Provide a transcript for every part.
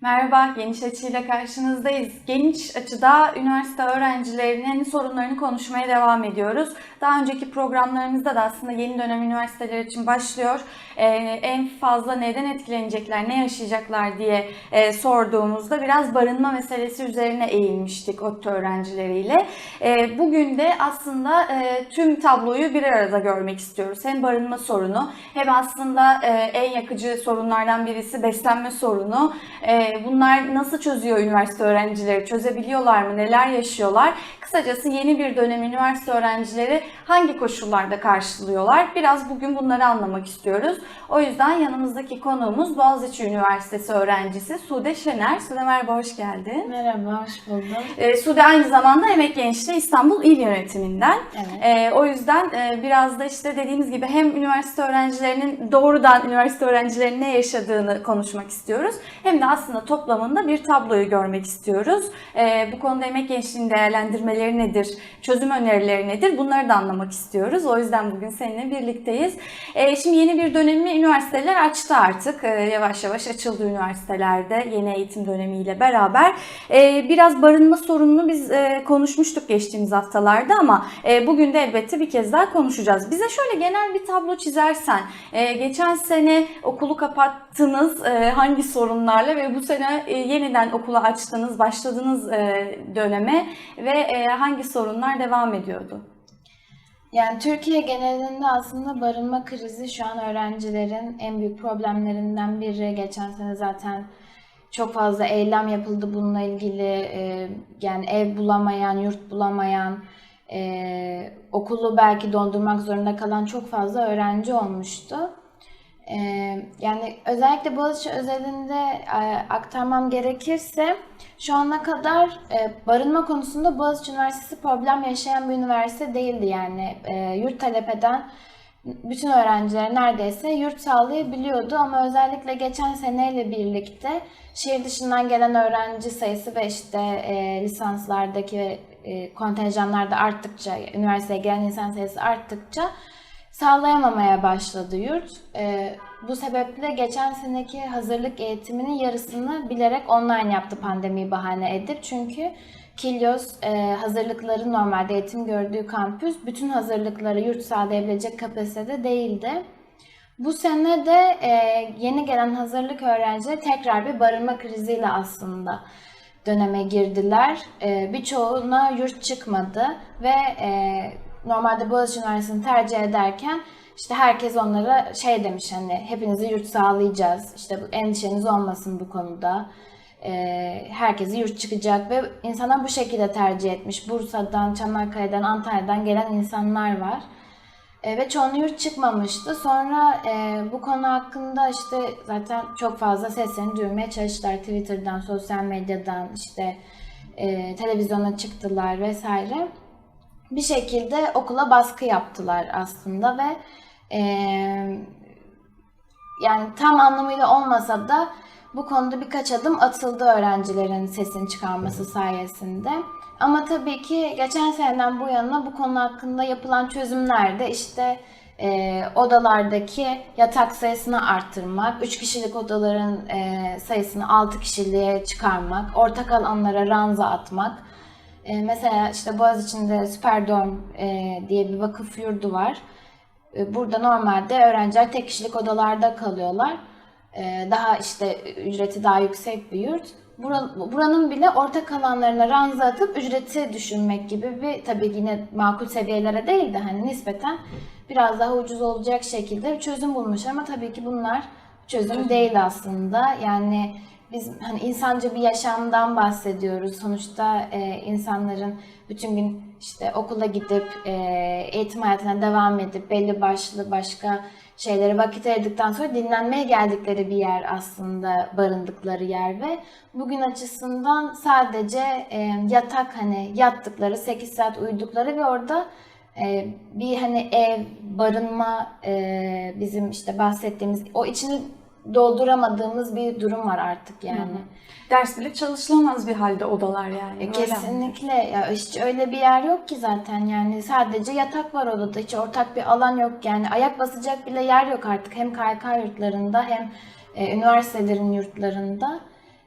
Merhaba, Geniş Açı ile karşınızdayız. Geniş Açı'da üniversite öğrencilerinin sorunlarını konuşmaya devam ediyoruz. Daha önceki programlarımızda da aslında yeni dönem üniversiteler için başlıyor. Ee, en fazla neden etkilenecekler, ne yaşayacaklar diye e, sorduğumuzda biraz barınma meselesi üzerine eğilmiştik ODTÜ öğrencileriyle. E, bugün de aslında e, tüm tabloyu bir arada görmek istiyoruz. Hem barınma sorunu hem aslında e, en yakıcı sorunlardan birisi beslenme sorunu. E, bunlar nasıl çözüyor üniversite öğrencileri? Çözebiliyorlar mı? Neler yaşıyorlar? Kısacası yeni bir dönem üniversite öğrencileri hangi koşullarda karşılıyorlar? Biraz bugün bunları anlamak istiyoruz. O yüzden yanımızdaki konuğumuz Boğaziçi Üniversitesi öğrencisi Sude Şener. Sude merhaba, hoş geldin. Merhaba, hoş buldum. E, Sude aynı zamanda Emek Gençliği İstanbul İl Yönetiminden. Evet. E, o yüzden e, biraz da işte dediğimiz gibi hem üniversite öğrencilerinin doğrudan üniversite öğrencilerinin ne yaşadığını konuşmak istiyoruz. Hem de aslında toplamında bir tabloyu görmek istiyoruz. E, bu konuda Emek Gençliği'nin değerlendirmeleri nedir, çözüm önerileri nedir bunları da anlamak istiyoruz. O yüzden bugün seninle birlikteyiz. E, şimdi yeni bir dönemi üniversiteler açtı artık. E, yavaş yavaş açıldı üniversitelerde yeni eğitim dönemiyle beraber. E, biraz barınma sorununu biz e, konuşmuştuk geçtiğimiz haftalarda ama e, bugün de elbette bir kez daha konuşacağız. Bize şöyle genel bir tablo çizersen, e, geçen sene okulu kapattınız e, hangi sorunlarla ve bu sene e, yeniden okulu açtınız, başladınız e, döneme ve e, hangi sorunlar devam ediyordu? Yani Türkiye genelinde aslında barınma krizi şu an öğrencilerin en büyük problemlerinden biri. Geçen sene zaten çok fazla eylem yapıldı bununla ilgili. Ee, yani ev bulamayan, yurt bulamayan, e, okulu belki dondurmak zorunda kalan çok fazla öğrenci olmuştu. Ee, yani özellikle Boğaziçi özelinde e, aktarmam gerekirse şu ana kadar e, barınma konusunda Boğaziçi Üniversitesi problem yaşayan bir üniversite değildi. Yani e, yurt talep eden bütün öğrencilere neredeyse yurt sağlayabiliyordu. Ama özellikle geçen seneyle birlikte şehir dışından gelen öğrenci sayısı ve işte e, lisanslardaki e, kontenjanlarda arttıkça, üniversiteye gelen insan sayısı arttıkça sağlayamamaya başladı yurt. Ee, bu sebeple geçen seneki hazırlık eğitiminin yarısını bilerek online yaptı pandemiyi bahane edip. Çünkü Kilyos e, hazırlıkları normalde eğitim gördüğü kampüs bütün hazırlıkları yurt sağlayabilecek kapasitede değildi. Bu sene de e, yeni gelen hazırlık öğrencileri tekrar bir barınma kriziyle aslında döneme girdiler. E, birçoğuna yurt çıkmadı ve e, normalde Boğaziçi Üniversitesi'ni tercih ederken işte herkes onlara şey demiş hani hepinizi yurt sağlayacağız. İşte endişeniz olmasın bu konuda. Ee, herkesi yurt çıkacak ve insanlar bu şekilde tercih etmiş. Bursa'dan, Çanakkale'den, Antalya'dan gelen insanlar var. Ee, ve çoğunu yurt çıkmamıştı. Sonra e, bu konu hakkında işte zaten çok fazla seslerini duyurmaya çalıştılar. Twitter'dan, sosyal medyadan, işte e, televizyona çıktılar vesaire bir şekilde okula baskı yaptılar aslında ve e, yani tam anlamıyla olmasa da bu konuda birkaç adım atıldı öğrencilerin sesini çıkarması sayesinde. Ama tabii ki geçen seneden bu yana bu konu hakkında yapılan çözümler de işte e, odalardaki yatak sayısını arttırmak, 3 kişilik odaların e, sayısını 6 kişiliğe çıkarmak, ortak alanlara ranza atmak, e, mesela işte Boğaziçi'nde Superdorm e, diye bir vakıf yurdu var. E, burada normalde öğrenciler tek kişilik odalarda kalıyorlar. E, daha işte ücreti daha yüksek bir yurt. Bura- Buranın bile ortak alanlarına ranza atıp ücreti düşünmek gibi bir tabii yine makul seviyelere değil de hani nispeten biraz daha ucuz olacak şekilde bir çözüm bulmuş ama tabii ki bunlar çözüm değil aslında. Yani biz hani insanca bir yaşamdan bahsediyoruz. Sonuçta e, insanların bütün gün işte okula gidip e, eğitim hayatına devam edip belli başlı başka şeylere vakit ayırdıktan sonra dinlenmeye geldikleri bir yer aslında barındıkları yer ve bugün açısından sadece e, yatak hani yattıkları 8 saat uyudukları ve orada e, bir hani ev, barınma e, bizim işte bahsettiğimiz o içini dolduramadığımız bir durum var artık yani. Ders bile çalışılamaz bir halde odalar yani. E, Kesinlikle ya hiç öyle bir yer yok ki zaten yani sadece yatak var odada hiç ortak bir alan yok yani ayak basacak bile yer yok artık hem KYK yurtlarında hem e, üniversitelerin yurtlarında.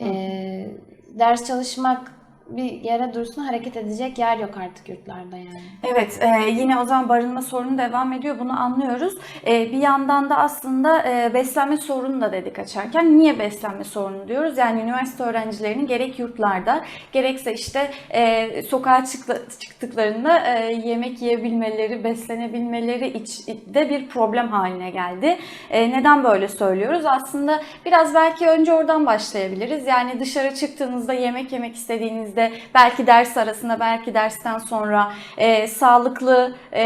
Ee, ders çalışmak bir yere dursun hareket edecek yer yok artık yurtlarda yani. Evet, e, yine o zaman barınma sorunu devam ediyor. Bunu anlıyoruz. E, bir yandan da aslında e, beslenme sorunu da dedik açarken. Niye beslenme sorunu diyoruz? Yani üniversite öğrencilerinin gerek yurtlarda gerekse işte e, sokağa çıktı- çıktıklarında e, yemek yiyebilmeleri, beslenebilmeleri iç, de bir problem haline geldi. E, neden böyle söylüyoruz? Aslında biraz belki önce oradan başlayabiliriz. Yani dışarı çıktığınızda yemek yemek istediğinizde belki ders arasında belki dersten sonra e, sağlıklı e,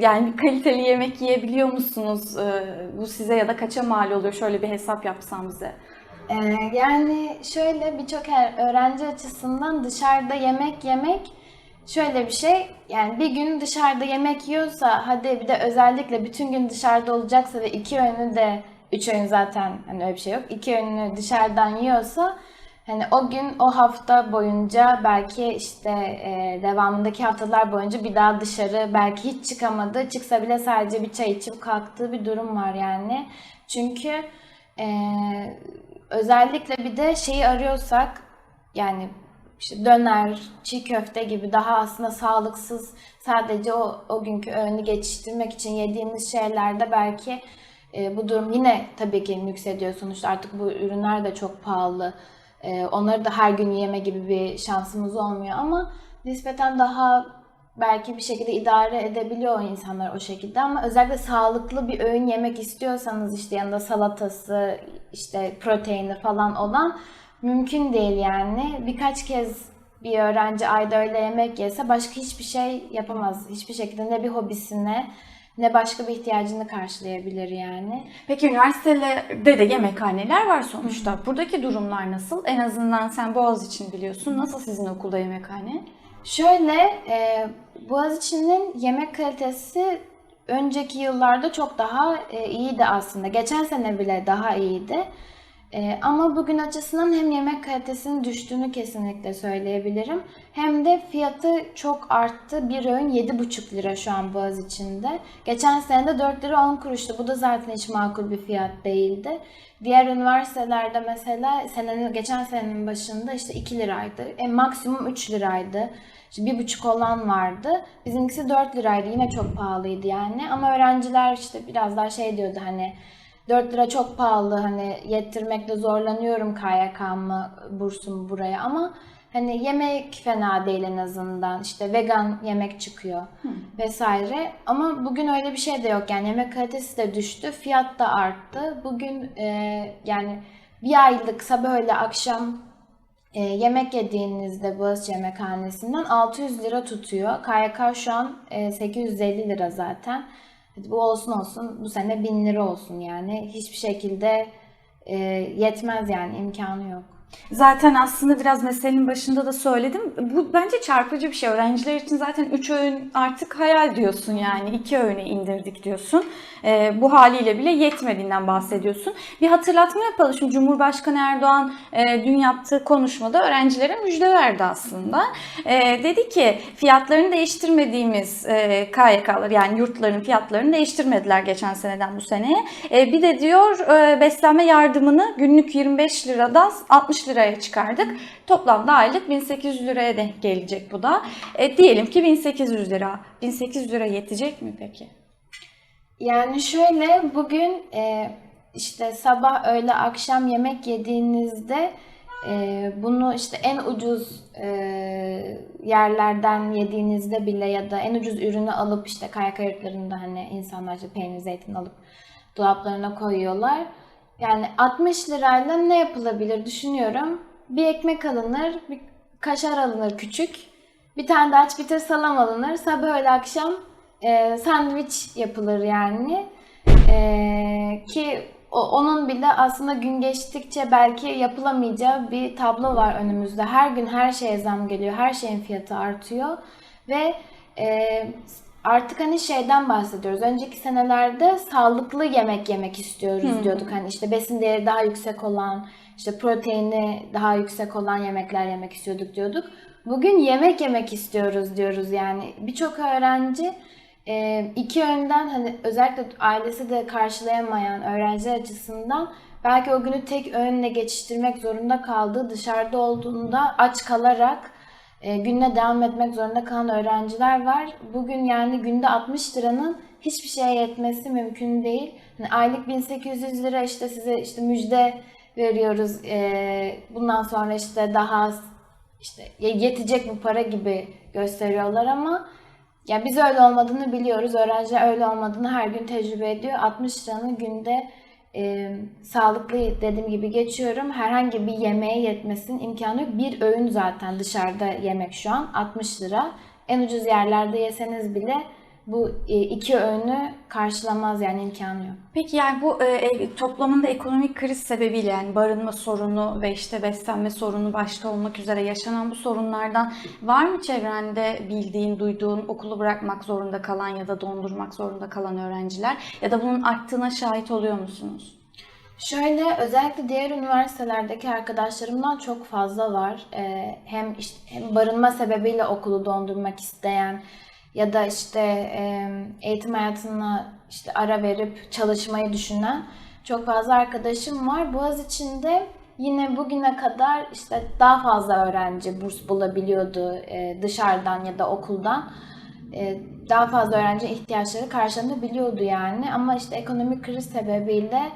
yani kaliteli yemek yiyebiliyor musunuz? E, bu size ya da kaça mal oluyor? Şöyle bir hesap yapsam bize. Ee, yani şöyle birçok öğrenci açısından dışarıda yemek yemek şöyle bir şey. Yani bir gün dışarıda yemek yiyorsa hadi bir de özellikle bütün gün dışarıda olacaksa ve iki öğünü de üç öğün zaten hani öyle bir şey yok. iki öğünü dışarıdan yiyorsa hani o gün o hafta boyunca belki işte e, devamındaki haftalar boyunca bir daha dışarı belki hiç çıkamadı. Çıksa bile sadece bir çay içip kalktığı bir durum var yani. Çünkü e, özellikle bir de şeyi arıyorsak yani işte döner, çiğ köfte gibi daha aslında sağlıksız sadece o, o günkü öğünü geçiştirmek için yediğimiz şeylerde belki e, bu durum yine tabii ki yükseliyor sonuçta artık bu ürünler de çok pahalı. E, onları da her gün yeme gibi bir şansımız olmuyor ama nispeten daha belki bir şekilde idare edebiliyor insanlar o şekilde ama özellikle sağlıklı bir öğün yemek istiyorsanız işte yanında salatası, işte proteini falan olan mümkün değil yani. Birkaç kez bir öğrenci ayda öyle yemek yese başka hiçbir şey yapamaz. Hiçbir şekilde ne bir hobisine ne başka bir ihtiyacını karşılayabilir yani. Peki üniversitelerde de yemekhaneler var sonuçta. Buradaki durumlar nasıl? En azından sen Boğaziçi'ni biliyorsun. Nasıl sizin okulda yemekhane? Şöyle, e, Boğaziçi'nin yemek kalitesi önceki yıllarda çok daha e, iyiydi aslında. Geçen sene bile daha iyiydi. E, ama bugün açısından hem yemek kalitesinin düştüğünü kesinlikle söyleyebilirim. Hem de fiyatı çok arttı. Bir öğün 7,5 lira şu an Boğaziçi'nde. Geçen sene de 4 lira 10 kuruştu. Bu da zaten hiç makul bir fiyat değildi. Diğer üniversitelerde mesela senenin, geçen senenin başında işte 2 liraydı. E, maksimum 3 liraydı. İşte bir buçuk olan vardı. Bizimkisi 4 liraydı. Yine çok pahalıydı yani. Ama öğrenciler işte biraz daha şey diyordu hani 4 lira çok pahalı hani yettirmekte zorlanıyorum KYK'mı bursumu buraya ama hani yemek fena değil en azından. İşte vegan yemek çıkıyor vesaire. Ama bugün öyle bir şey de yok. Yani yemek kalitesi de düştü fiyat da arttı. Bugün e, yani bir aylıksa böyle akşam e, yemek yediğinizde Boğaziçi Yemekhanesi'nden 600 lira tutuyor. KYK şu an e, 850 lira zaten. Hadi bu olsun olsun bu sene 1000 lira olsun yani. Hiçbir şekilde e, yetmez yani imkanı yok. Zaten aslında biraz meselenin başında da söyledim. Bu bence çarpıcı bir şey. Öğrenciler için zaten 3 öğün artık hayal diyorsun yani. 2 öğüne indirdik diyorsun. Ee, bu haliyle bile yetmediğinden bahsediyorsun. Bir hatırlatma yapalım. Şimdi Cumhurbaşkanı Erdoğan e, dün yaptığı konuşmada öğrencilere müjde verdi aslında. E, dedi ki fiyatlarını değiştirmediğimiz e, KYK'lar yani yurtların fiyatlarını değiştirmediler geçen seneden bu seneye. E, bir de diyor e, beslenme yardımını günlük 25 liradan 60 liraya çıkardık. Toplamda aylık 1800 liraya denk gelecek bu da. E, diyelim ki 1800 lira. 1800 lira yetecek mi peki? Yani şöyle bugün e, işte sabah öğle akşam yemek yediğinizde e, bunu işte en ucuz e, yerlerden yediğinizde bile ya da en ucuz ürünü alıp işte KYK yurtlarında hani insanlar işte peynir zeytin alıp dolaplarına koyuyorlar. Yani 60 lirayla ne yapılabilir düşünüyorum. Bir ekmek alınır, bir kaşar alınır küçük. Bir tane de aç bitir salam alınır. Sabah öğle akşam e, sandviç yapılır yani. E, ki o- onun bile aslında gün geçtikçe belki yapılamayacağı bir tablo var önümüzde. Her gün her şeye zam geliyor. Her şeyin fiyatı artıyor. Ve e, artık hani şeyden bahsediyoruz. Önceki senelerde sağlıklı yemek yemek istiyoruz diyorduk. Hani işte besin değeri daha yüksek olan, işte proteini daha yüksek olan yemekler yemek istiyorduk diyorduk. Bugün yemek yemek istiyoruz diyoruz yani. Birçok öğrenci e, iki yönden hani özellikle ailesi de karşılayamayan öğrenciler açısından belki o günü tek öğünle geçiştirmek zorunda kaldığı, dışarıda olduğunda aç kalarak e, gününe devam etmek zorunda kalan öğrenciler var. Bugün yani günde 60 liranın hiçbir şeye yetmesi mümkün değil. Hani aylık 1800 lira işte size işte müjde veriyoruz. E, bundan sonra işte daha işte yetecek bu para gibi gösteriyorlar ama ya biz öyle olmadığını biliyoruz. Öğrenciler öyle olmadığını her gün tecrübe ediyor. 60 liranın günde e, sağlıklı dediğim gibi geçiyorum. Herhangi bir yemeğe yetmesinin imkanı yok. Bir öğün zaten dışarıda yemek şu an 60 lira. En ucuz yerlerde yeseniz bile bu e, iki öğünü karşılamaz yani imkanı yok. Peki yani bu e, e, toplamında ekonomik kriz sebebiyle yani barınma sorunu ve işte beslenme sorunu başta olmak üzere yaşanan bu sorunlardan var mı çevrende bildiğin, duyduğun okulu bırakmak zorunda kalan ya da dondurmak zorunda kalan öğrenciler ya da bunun arttığına şahit oluyor musunuz? Şöyle özellikle diğer üniversitelerdeki arkadaşlarımdan çok fazla var. Ee, hem işte hem barınma sebebiyle okulu dondurmak isteyen ya da işte eğitim hayatına işte ara verip çalışmayı düşünen çok fazla arkadaşım var. Boğaziçi'nde yine bugüne kadar işte daha fazla öğrenci burs bulabiliyordu dışarıdan ya da okuldan. Daha fazla öğrenci ihtiyaçları karşılanabiliyordu yani. Ama işte ekonomik kriz sebebiyle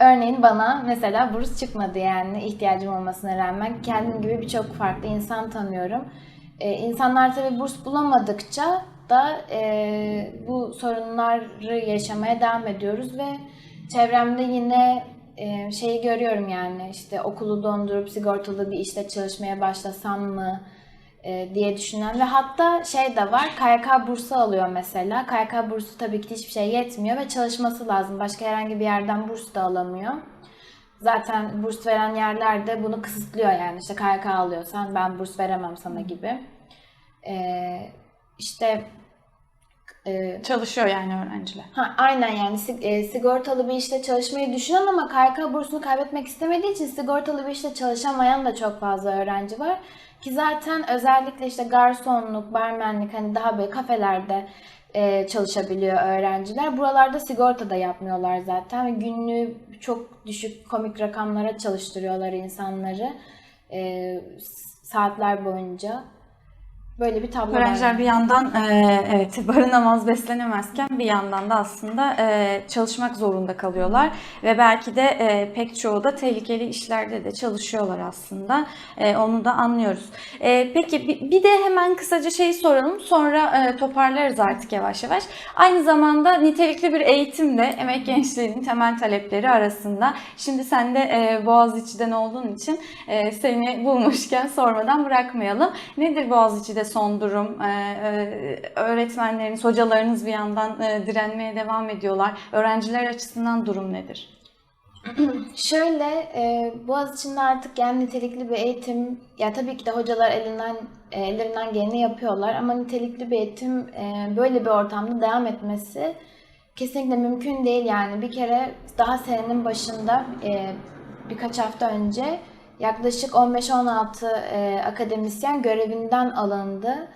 Örneğin bana mesela burs çıkmadı yani ihtiyacım olmasına rağmen. Kendim gibi birçok farklı insan tanıyorum. Ee, insanlar tabii burs bulamadıkça da e, bu sorunları yaşamaya devam ediyoruz ve çevremde yine e, şeyi görüyorum yani işte okulu dondurup sigortalı bir işte çalışmaya başlasam mı e, diye düşünen ve hatta şey de var KYK bursu alıyor mesela. KYK bursu tabii ki hiçbir şey yetmiyor ve çalışması lazım. Başka herhangi bir yerden burs da alamıyor. Zaten burs veren yerler de bunu kısıtlıyor yani işte KYK alıyorsan ben burs veremem sana gibi. E, işte e, Çalışıyor yani öğrenciler. Ha, aynen yani e, sigortalı bir işte çalışmayı düşünen ama KYK bursunu kaybetmek istemediği için sigortalı bir işte çalışamayan da çok fazla öğrenci var. Ki zaten özellikle işte garsonluk, barmenlik hani daha böyle kafelerde e, çalışabiliyor öğrenciler. Buralarda sigorta da yapmıyorlar zaten ve günlüğü çok düşük komik rakamlara çalıştırıyorlar insanları e, saatler boyunca. Böyle bir tablo var. Öğrenciler bir yandan e, evet barınamaz, beslenemezken bir yandan da aslında e, çalışmak zorunda kalıyorlar ve belki de e, pek çoğu da tehlikeli işlerde de çalışıyorlar aslında. E, onu da anlıyoruz. E, peki bir, bir de hemen kısaca şeyi soralım, sonra e, toparlarız artık yavaş yavaş. Aynı zamanda nitelikli bir eğitim de emek gençliğinin temel talepleri arasında. Şimdi sen de e, Boğaziçi'den olduğun için e, seni bulmuşken sormadan bırakmayalım. Nedir Boğaziçi'de son durum? E, e, öğretmenleriniz, hocalarınız bir yandan e, direnmeye devam ediyorlar. Öğrenciler açısından durum nedir? Şöyle, e, Boğaziçi'nde artık yani nitelikli bir eğitim, ya tabii ki de hocalar elinden e, ellerinden geleni yapıyorlar ama nitelikli bir eğitim e, böyle bir ortamda devam etmesi kesinlikle mümkün değil yani. Bir kere daha senenin başında birkaç hafta önce yaklaşık 15-16 e, akademisyen görevinden alındı.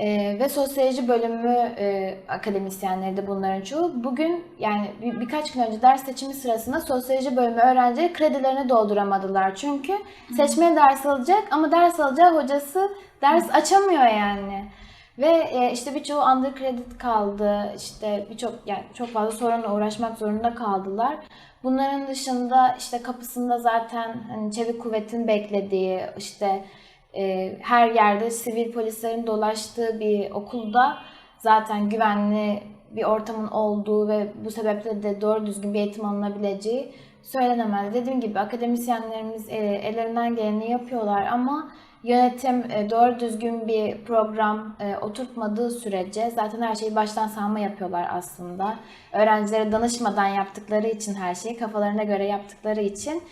Ee, ve sosyoloji bölümü e, akademisyenleri de bunların çoğu. Bugün yani bir, birkaç gün önce ders seçimi sırasında sosyoloji bölümü öğrencileri kredilerini dolduramadılar. Çünkü seçmeye ders alacak ama ders alacağı hocası ders açamıyor yani. Ve e, işte birçoğu undercredit kaldı. İşte birçok yani çok fazla sorunla uğraşmak zorunda kaldılar. Bunların dışında işte kapısında zaten hani çevik kuvvetin beklediği işte e, her yerde sivil polislerin dolaştığı bir okulda zaten güvenli bir ortamın olduğu ve bu sebeple de doğru düzgün bir eğitim alınabileceği söylenemez. Dediğim gibi akademisyenlerimiz e, ellerinden geleni yapıyorlar ama yönetim e, doğru düzgün bir program e, oturtmadığı sürece zaten her şeyi baştan sağma yapıyorlar aslında. Öğrencilere danışmadan yaptıkları için her şeyi kafalarına göre yaptıkları için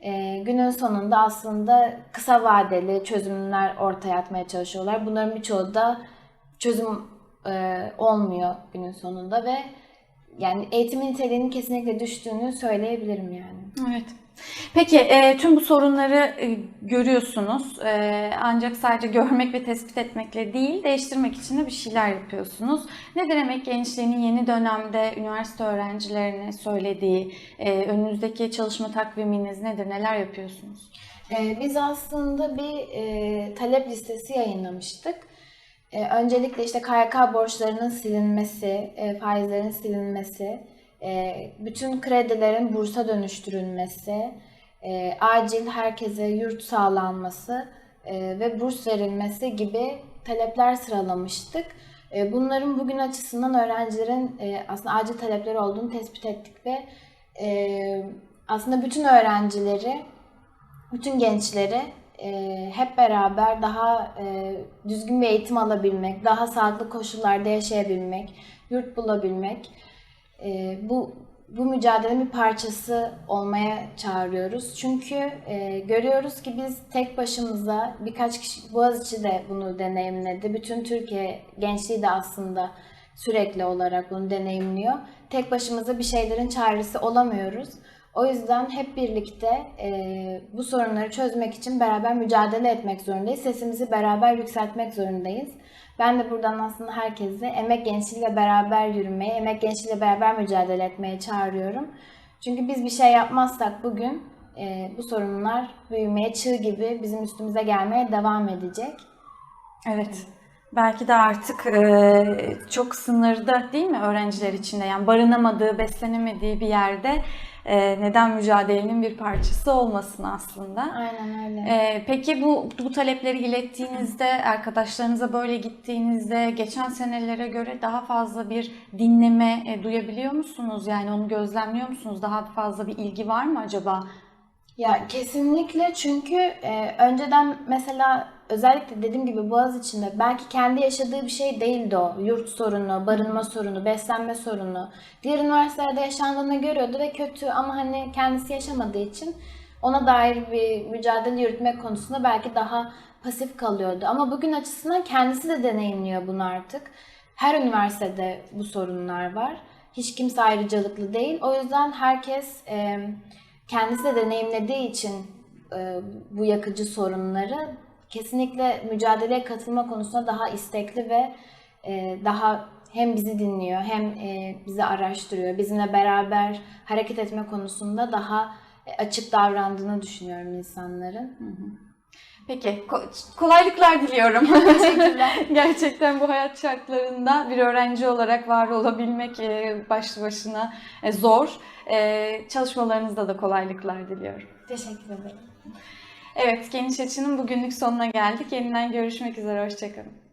e, günün sonunda aslında kısa vadeli çözümler ortaya atmaya çalışıyorlar. Bunların birçoğu da çözüm olmuyor günün sonunda ve yani eğitimin niteliğinin kesinlikle düştüğünü söyleyebilirim yani. Evet. Peki e, tüm bu sorunları e, görüyorsunuz. E, ancak sadece görmek ve tespit etmekle değil, değiştirmek için de bir şeyler yapıyorsunuz. Nedir Emek Gençliği'nin yeni dönemde üniversite öğrencilerine söylediği, e, önünüzdeki çalışma takviminiz nedir, neler yapıyorsunuz? Ee, Biz aslında bir e, talep listesi yayınlamıştık. E, öncelikle işte KYK borçlarının silinmesi, e, faizlerin silinmesi, e, bütün kredilerin bursa dönüştürülmesi, e, acil herkese yurt sağlanması e, ve burs verilmesi gibi talepler sıralamıştık. E, bunların bugün açısından öğrencilerin aslında acil talepleri olduğunu tespit ettik ve aslında bütün öğrencileri bütün gençleri hep beraber daha düzgün bir eğitim alabilmek, daha sağlıklı koşullarda yaşayabilmek, yurt bulabilmek, e, bu bu mücadelenin bir parçası olmaya çağırıyoruz. Çünkü e, görüyoruz ki biz tek başımıza birkaç kişi, Boğaziçi de bunu deneyimledi. Bütün Türkiye gençliği de aslında sürekli olarak bunu deneyimliyor. Tek başımıza bir şeylerin çaresi olamıyoruz. O yüzden hep birlikte e, bu sorunları çözmek için beraber mücadele etmek zorundayız. Sesimizi beraber yükseltmek zorundayız. Ben de buradan aslında herkese emek gençliğiyle beraber yürümeye, emek gençliğiyle beraber mücadele etmeye çağırıyorum. Çünkü biz bir şey yapmazsak bugün e, bu sorunlar büyümeye, çığ gibi bizim üstümüze gelmeye devam edecek. Evet. Belki de artık e, çok sınırda değil mi öğrenciler içinde? Yani barınamadığı, beslenemediği bir yerde e, neden mücadelenin bir parçası olmasın aslında. Aynen öyle. E, peki bu bu talepleri ilettiğinizde, arkadaşlarınıza böyle gittiğinizde geçen senelere göre daha fazla bir dinleme e, duyabiliyor musunuz? Yani onu gözlemliyor musunuz? Daha fazla bir ilgi var mı acaba? Ya kesinlikle çünkü e, önceden mesela özellikle dediğim gibi Boğaziçi'nde belki kendi yaşadığı bir şey değildi o. Yurt sorunu, barınma sorunu, beslenme sorunu. Diğer üniversitelerde yaşandığını görüyordu ve kötü ama hani kendisi yaşamadığı için ona dair bir mücadele yürütmek konusunda belki daha pasif kalıyordu. Ama bugün açısından kendisi de deneyimliyor bunu artık. Her üniversitede bu sorunlar var. Hiç kimse ayrıcalıklı değil. O yüzden herkes kendisi de deneyimlediği için bu yakıcı sorunları kesinlikle mücadeleye katılma konusunda daha istekli ve e, daha hem bizi dinliyor hem e, bizi araştırıyor. Bizimle beraber hareket etme konusunda daha e, açık davrandığını düşünüyorum insanların. Peki, ko- kolaylıklar diliyorum. Teşekkürler. Gerçekten bu hayat şartlarında bir öğrenci olarak var olabilmek e, başlı başına e, zor. Çalışmalarınızda da kolaylıklar diliyorum. Teşekkür ederim. Evet, Geniş Açı'nın bugünlük sonuna geldik. Yeniden görüşmek üzere, hoşçakalın.